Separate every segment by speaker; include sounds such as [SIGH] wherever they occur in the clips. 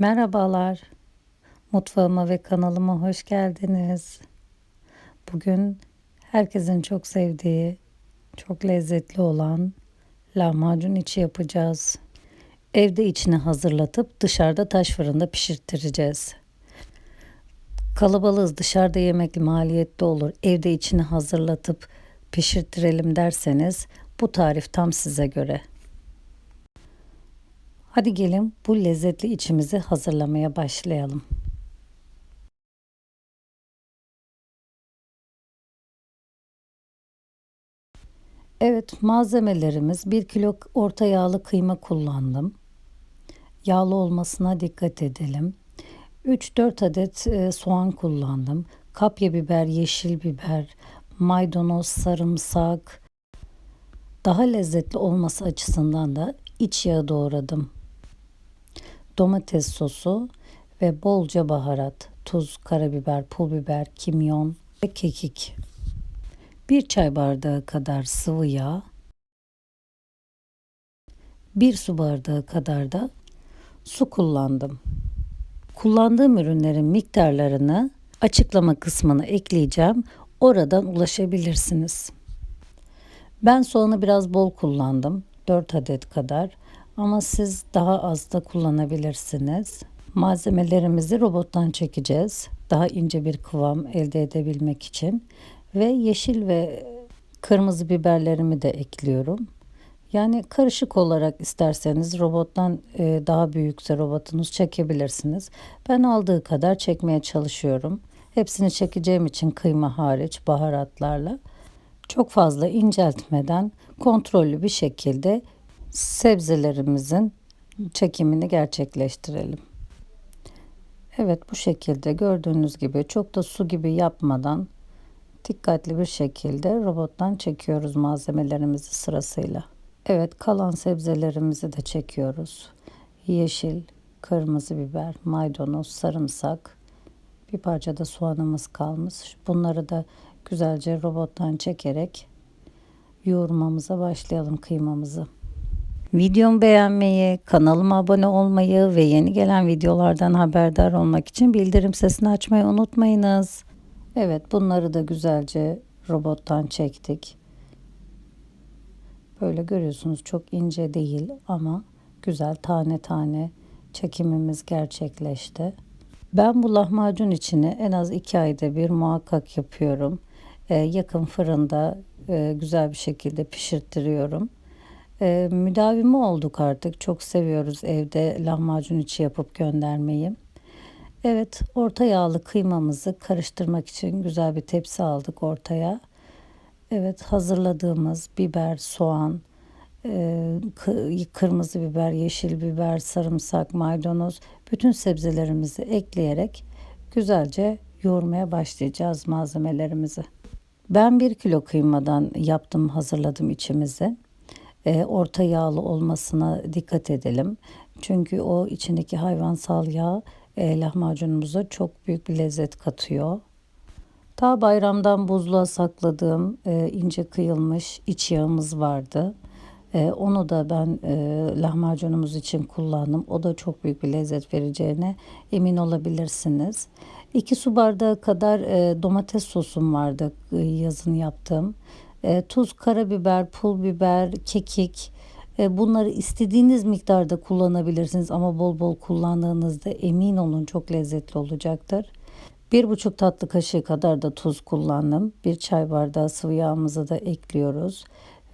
Speaker 1: Merhabalar. Mutfağıma ve kanalıma hoş geldiniz. Bugün herkesin çok sevdiği, çok lezzetli olan lahmacun içi yapacağız. Evde içini hazırlatıp dışarıda taş fırında pişirttireceğiz. Kalabalığız dışarıda yemek maliyetli olur. Evde içini hazırlatıp pişirttirelim derseniz bu tarif tam size göre. Hadi gelin bu lezzetli içimizi hazırlamaya başlayalım. Evet malzemelerimiz 1 kilo orta yağlı kıyma kullandım. Yağlı olmasına dikkat edelim. 3-4 adet e, soğan kullandım. Kapya biber, yeşil biber, maydanoz, sarımsak. Daha lezzetli olması açısından da iç yağı doğradım domates sosu ve bolca baharat, tuz, karabiber, pul biber, kimyon ve kekik. Bir çay bardağı kadar sıvı yağ, bir su bardağı kadar da su kullandım. Kullandığım ürünlerin miktarlarını açıklama kısmına ekleyeceğim. Oradan ulaşabilirsiniz. Ben soğanı biraz bol kullandım. 4 adet kadar. Ama siz daha az da kullanabilirsiniz. Malzemelerimizi robottan çekeceğiz. Daha ince bir kıvam elde edebilmek için. Ve yeşil ve kırmızı biberlerimi de ekliyorum. Yani karışık olarak isterseniz robottan e, daha büyükse robotunuz çekebilirsiniz. Ben aldığı kadar çekmeye çalışıyorum. Hepsini çekeceğim için kıyma hariç baharatlarla çok fazla inceltmeden kontrollü bir şekilde sebzelerimizin çekimini gerçekleştirelim. Evet bu şekilde gördüğünüz gibi çok da su gibi yapmadan dikkatli bir şekilde robottan çekiyoruz malzemelerimizi sırasıyla. Evet kalan sebzelerimizi de çekiyoruz. Yeşil, kırmızı biber, maydanoz, sarımsak, bir parça da soğanımız kalmış. Bunları da güzelce robottan çekerek yoğurmamıza başlayalım kıymamızı. Videomu beğenmeyi, kanalıma abone olmayı ve yeni gelen videolardan haberdar olmak için bildirim sesini açmayı unutmayınız. Evet bunları da güzelce robottan çektik. Böyle görüyorsunuz çok ince değil ama güzel tane tane çekimimiz gerçekleşti. Ben bu lahmacun içini en az iki ayda bir muhakkak yapıyorum. Ee, yakın fırında e, güzel bir şekilde pişirttiriyorum. E, müdavimi olduk artık. Çok seviyoruz evde lahmacun içi yapıp göndermeyi. Evet, orta yağlı kıymamızı karıştırmak için güzel bir tepsi aldık ortaya. Evet, hazırladığımız biber, soğan, e, kırmızı biber, yeşil biber, sarımsak, maydanoz bütün sebzelerimizi ekleyerek güzelce yoğurmaya başlayacağız malzemelerimizi. Ben bir kilo kıymadan yaptım, hazırladım içimizi e, orta yağlı olmasına dikkat edelim. Çünkü o içindeki hayvansal yağ e, lahmacunumuza çok büyük bir lezzet katıyor. Ta bayramdan buzluğa sakladığım e, ince kıyılmış iç yağımız vardı. Onu da ben lahmacunumuz için kullandım. O da çok büyük bir lezzet vereceğine emin olabilirsiniz. 2 su bardağı kadar domates sosum vardı yazın yaptığım. E, tuz, karabiber, pul biber, kekik e, bunları istediğiniz miktarda kullanabilirsiniz ama bol bol kullandığınızda emin olun çok lezzetli olacaktır. Bir buçuk tatlı kaşığı kadar da tuz kullandım. Bir çay bardağı sıvı yağımızı da ekliyoruz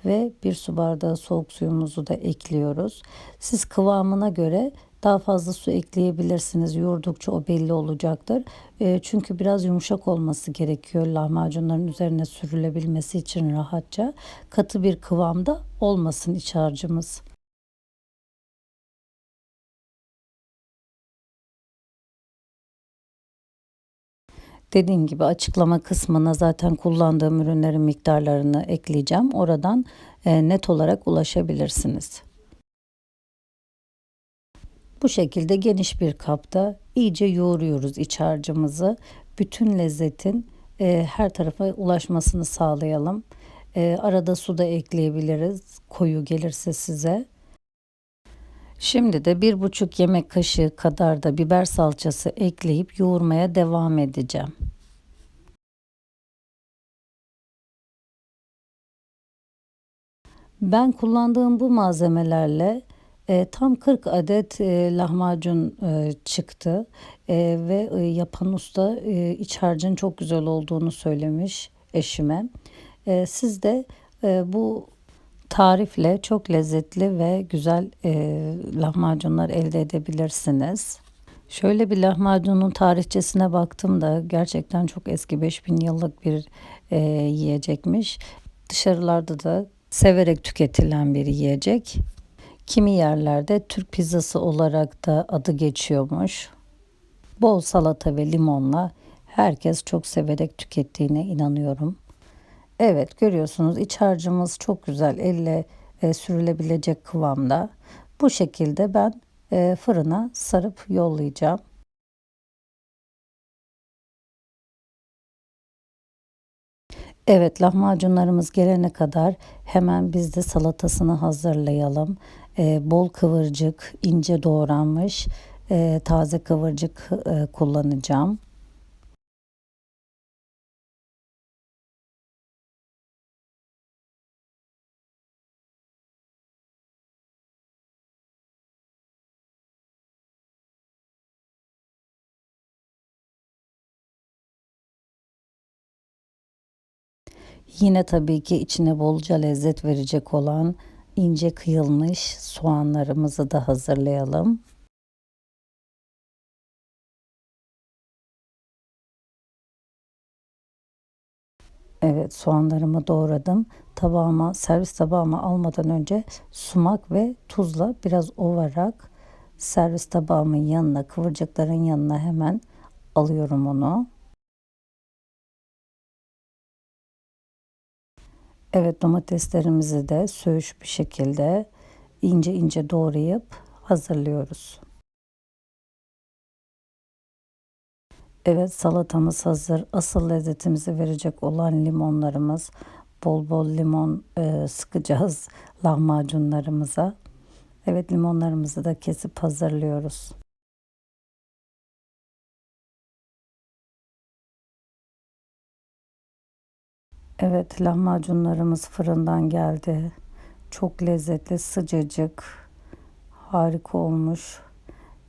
Speaker 1: ve bir su bardağı soğuk suyumuzu da ekliyoruz. Siz kıvamına göre daha fazla su ekleyebilirsiniz. Yoğurdukça o belli olacaktır. E, çünkü biraz yumuşak olması gerekiyor lahmacunların üzerine sürülebilmesi için rahatça. Katı bir kıvamda olmasın iç harcımız. Dediğim gibi açıklama kısmına zaten kullandığım ürünlerin miktarlarını ekleyeceğim. Oradan e, net olarak ulaşabilirsiniz. Bu şekilde geniş bir kapta iyice yoğuruyoruz iç harcımızı. Bütün lezzetin e, her tarafa ulaşmasını sağlayalım. E, arada su da ekleyebiliriz koyu gelirse size. Şimdi de bir buçuk yemek kaşığı kadar da biber salçası ekleyip yoğurmaya devam edeceğim. Ben kullandığım bu malzemelerle e, tam 40 adet e, lahmacun e, çıktı E, ve e, yapan usta e, iç harcın çok güzel olduğunu söylemiş eşime. E, siz de e, bu tarifle çok lezzetli ve güzel e, lahmacunlar elde edebilirsiniz. Şöyle bir lahmacunun tarihçesine baktım da gerçekten çok eski 5000 yıllık bir e, yiyecekmiş. Dışarılarda da severek tüketilen bir yiyecek. Kimi yerlerde Türk pizzası olarak da adı geçiyormuş. Bol salata ve limonla herkes çok severek tükettiğine inanıyorum. Evet görüyorsunuz iç harcımız çok güzel elle e, sürülebilecek kıvamda. Bu şekilde ben e, fırına sarıp yollayacağım. Evet lahmacunlarımız gelene kadar hemen biz de salatasını hazırlayalım. E, bol kıvırcık, ince doğranmış e, taze kıvırcık e, kullanacağım. Yine tabii ki içine bolca lezzet verecek olan ince kıyılmış soğanlarımızı da hazırlayalım. Evet soğanlarımı doğradım. Tabağıma, servis tabağıma almadan önce sumak ve tuzla biraz ovarak servis tabağımın yanına, kıvırcıkların yanına hemen alıyorum onu. Evet domateslerimizi de söğüş bir şekilde ince ince doğrayıp hazırlıyoruz. Evet salatamız hazır. Asıl lezzetimizi verecek olan limonlarımız. Bol bol limon e, sıkacağız [LAUGHS] lahmacunlarımıza. Evet limonlarımızı da kesip hazırlıyoruz. Evet lahmacunlarımız fırından geldi. Çok lezzetli, sıcacık, harika olmuş.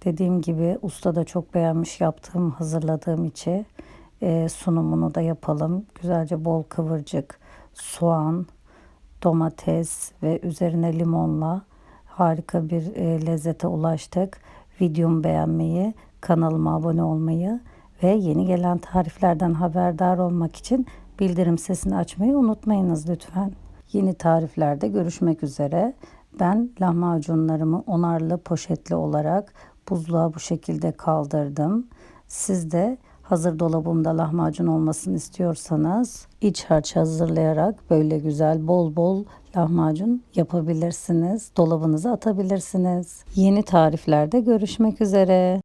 Speaker 1: Dediğim gibi usta da çok beğenmiş yaptığım, hazırladığım için e, sunumunu da yapalım. Güzelce bol kıvırcık, soğan, domates ve üzerine limonla harika bir e, lezzete ulaştık. Videomu beğenmeyi, kanalıma abone olmayı ve yeni gelen tariflerden haberdar olmak için bildirim sesini açmayı unutmayınız lütfen. Yeni tariflerde görüşmek üzere. Ben lahmacunlarımı onarlı poşetli olarak buzluğa bu şekilde kaldırdım. Siz de hazır dolabımda lahmacun olmasını istiyorsanız iç harç hazırlayarak böyle güzel bol bol lahmacun yapabilirsiniz. Dolabınıza atabilirsiniz. Yeni tariflerde görüşmek üzere.